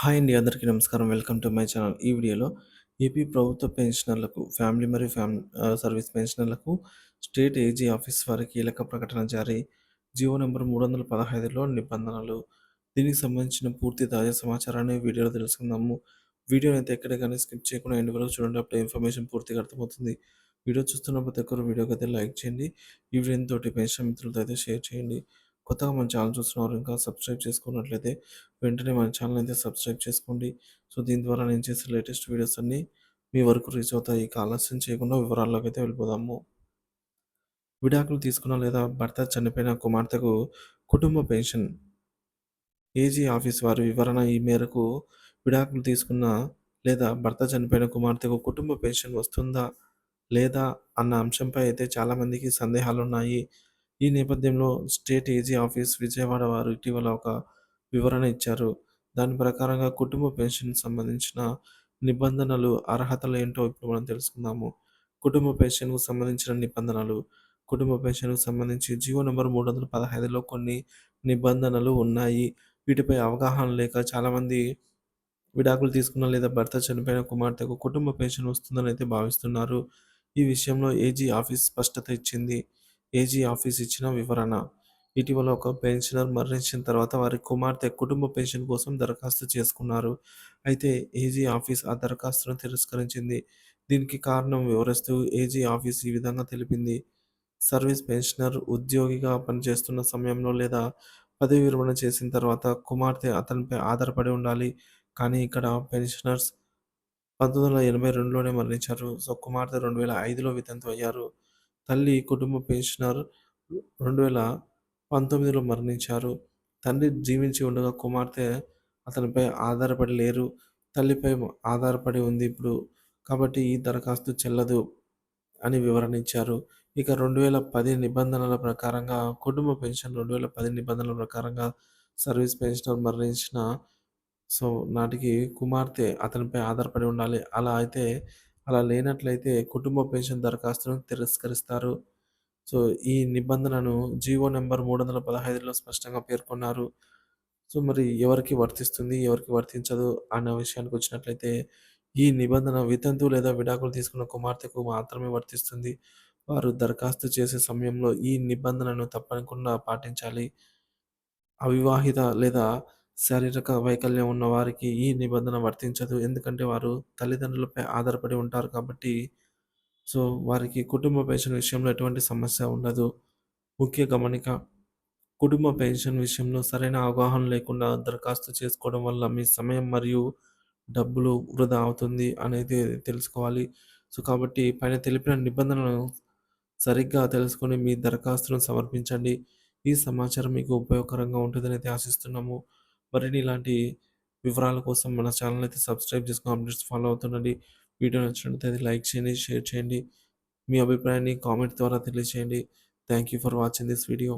Hi అండి అందరికీ నమస్కారం. Welcome to my channel. ఈ వీడియోలో ఏపీ ప్రభుత్వ పెన్షనర్లకు ఫ్యామిలీ మరియు ఫ్యామ్ సర్వీస్ పెన్షనర్లకు స్టేట్ ఏజీ ఆఫీస్ వారి కీలక ప్రకటన జారీ. జియో నెంబర్ మూడు వందల పదహైదులో నిబంధనలు. దీనికి సంబంధించిన పూర్తి తాజా సమాచారాన్ని వీడియోలో తెలుసుకుందాము. వీడియోని అయితే ఎక్కడికైనా స్కిప్ చేయకుండా ఎండ్ వరకు చూడండి. అప్పుడు ఇన్ఫర్మేషన్ పూర్తిగా అర్థమవుతుంది. వీడియో చూస్తున్న ప్రతి ఒక్కరు వీడియోకి అయితే లైక్ చేయండి. ఈ వీడియోని తోటి పెన్షన్ మిత్రులతో అయితే షేర్ చేయండి. కొత్తగా మన ఛానల్ చూస్తున్నారు ఇంకా సబ్స్క్రైబ్ చేసుకున్నట్లయితే వెంటనే మన ఛానల్ అయితే సబ్స్క్రైబ్ చేసుకోండి. సో దీని ద్వారా నేను చేసే లేటెస్ట్ వీడియోస్ అన్నీ మీ వరకు రీచ్ అవుతాయి. ఇక ఆలస్యం చేయకుండా వివరాల్లోకి అయితే వెళ్ళిపోదాము. విడాకులు తీసుకున్న లేదా భర్త చనిపోయిన కుమార్తెకు కుటుంబ పెన్షన్. ఏజీ ఆఫీస్ వారి వివరణ ఈ మేరకు విడాకులు తీసుకున్న లేదా భర్త చనిపోయిన కుమార్తెకు కుటుంబ పెన్షన్ వస్తుందా లేదా అన్న అంశంపై అయితే చాలామందికి సందేహాలు ఉన్నాయి ఈ నేపథ్యంలో స్టేట్ ఏజీ ఆఫీస్ విజయవాడ వారు ఇటీవల ఒక వివరణ ఇచ్చారు. దాని ప్రకారంగా కుటుంబ పెన్షన్ సంబంధించిన నిబంధనలు అర్హతలు ఏంటో ఇప్పుడు మనం తెలుసుకుందాము. కుటుంబ పెన్షన్కు సంబంధించిన నిబంధనలు. కుటుంబ పెన్షన్కు సంబంధించి జీవో నెంబర్ మూడు వందల పదహైదులో కొన్ని నిబంధనలు ఉన్నాయి. వీటిపై అవగాహన లేక చాలామంది విడాకులు తీసుకున్న లేదా భర్త చనిపోయిన కుమార్తెకు కుటుంబ పెన్షన్ వస్తుందని అయితే భావిస్తున్నారు. ఈ విషయంలో ఏజీ ఆఫీస్ స్పష్టత ఇచ్చింది. ఏజీ ఆఫీస్ ఇచ్చిన వివరణ. ఇటీవల ఒక పెన్షనర్ మరణించిన తర్వాత వారి కుమార్తె కుటుంబ పెన్షన్ కోసం దరఖాస్తు చేసుకున్నారు. అయితే ఏజీ ఆఫీస్ ఆ దరఖాస్తును తిరస్కరించింది. దీనికి కారణం వివరిస్తూ ఏజీ ఆఫీస్ ఈ విధంగా తెలిపింది. సర్వీస్ పెన్షనర్ ఉద్యోగిగా పనిచేస్తున్న సమయంలో లేదా పదవి విరమణ చేసిన తర్వాత కుమార్తె అతనిపై ఆధారపడి ఉండాలి. కానీ ఇక్కడ పెన్షనర్స్ పంతొమ్మిది వందల ఎనభై రెండులోనే మరణించారు. సో కుమార్తె రెండు వేల ఐదులో వితంతు అయ్యారు తల్లి కుటుంబ పెన్షనర్ రెండు వేల పంతొమ్మిదిలో మరణించారు. తండ్రి జీవించి ఉండగా కుమార్తె అతనిపై ఆధారపడి లేరు. తల్లిపై ఆధారపడి ఉంది ఇప్పుడు. కాబట్టి ఈ దరఖాస్తు చెల్లదు అని వివరణ ఇచ్చారు ఇక రెండు వేల పది నిబంధనల ప్రకారంగా కుటుంబ పెన్షన్ రెండు వేల పది నిబంధనల ప్రకారంగా సర్వీస్ పెన్షనర్ మరణించిన సో నాటికి కుమార్తె అతనిపై ఆధారపడి ఉండాలి. అలా అయితే అలా లేనట్లయితే కుటుంబ పెన్షన్ దరఖాస్తును తిరస్కరిస్తారు. సో ఈ నిబంధనను జీవో నెంబర్ మూడు వందల పదహైదులో స్పష్టంగా పేర్కొన్నారు. సో మరి ఎవరికి వర్తిస్తుంది ఎవరికి వర్తించదు అన్న విషయానికి వచ్చినట్లయితే ఈ నిబంధన వితంతు లేదా విడాకులు తీసుకున్న కుమార్తెకు మాత్రమే వర్తిస్తుంది. వారు దరఖాస్తు చేసే సమయంలో ఈ నిబంధనను తప్పకుండా పాటించాలి. అవివాహిత లేదా శారీరక వైకల్యం ఉన్న వారికి ఈ నిబంధన వర్తించదు. ఎందుకంటే వారు తల్లిదండ్రులపై ఆధారపడి ఉంటారు కాబట్టి సో వారికి కుటుంబ పెన్షన్ విషయంలో ఎటువంటి సమస్య ఉండదు. ముఖ్య గమనిక కుటుంబ పెన్షన్ విషయంలో సరైన అవగాహన లేకుండా దరఖాస్తు చేసుకోవడం వల్ల మీ సమయం మరియు డబ్బులు వృధా అవుతుంది అనేది తెలుసుకోవాలి. సో కాబట్టి పైన తెలిపిన నిబంధనలను సరిగ్గా తెలుసుకొని మీ దరఖాస్తును సమర్పించండి. ఈ సమాచారం మీకు ఉపయోగకరంగా ఉంటుందని ఆశిస్తున్నాము. మరిన్ని ఇలాంటి వివరాల కోసం మన ఛానల్ అయితే సబ్స్క్రైబ్ చేసుకుని అప్డేట్స్ ఫాలో అవుతుండండి. వీడియో నచ్చినట్లయితే లైక్ చేయండి షేర్ చేయండి. మీ అభిప్రాయాన్ని కామెంట్ ద్వారా తెలియజేయండి. Thank you for watching this video.